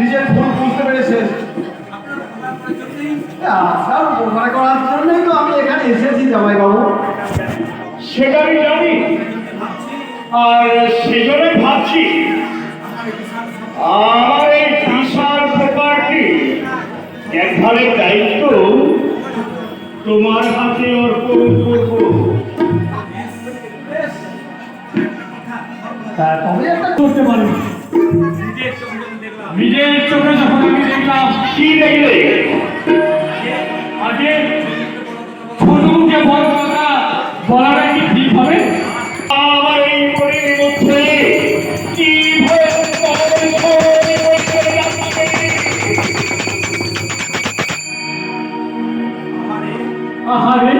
নিজের ভুল বুঝতে পেরেছি আসার উপকার করার জন্যই তো আমি এখানে এসেছি বাবু? সেটা আমি জানি আর সেজন্য ভাবছি আমার এই বিশাল প্রপার্টি একভাবে দায়িত্ব তোমার হাতে অর্পণ করতে পারি। নিজের চোখে যখন আমি দেখলাম কি দেখলে? আগে ছোটকে বড় কথা বলাটা কি ঠিক হবে? আমার এই মনের মধ্যে কি। আহারে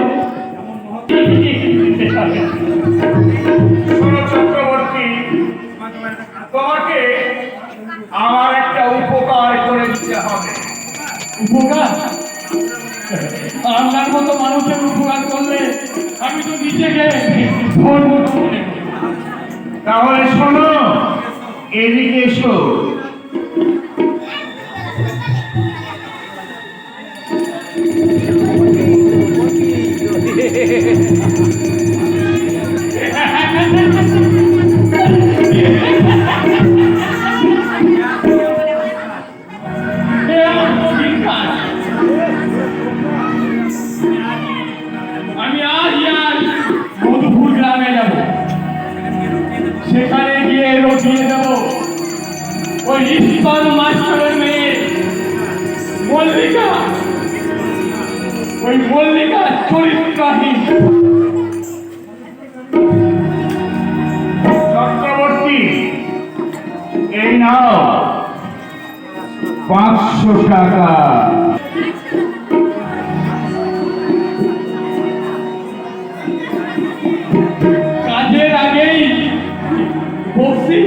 শোনো চক্রবর্তী তোমাকে আমার একটা উপকার করে দিতে হবে। উপকার? আপনার মতো মানুষের উপকার করলে আমি তো নিজেকে তাহলে শোনো এদিকে এসো। ওই ইস্কন মাস্টারের মেয়ে। মল্লিকা। ওই মল্লিকা চরিত্রহীন। চক্রবর্তী এই নাও। পাঁচশো টাকা। কাজের আগেই বসি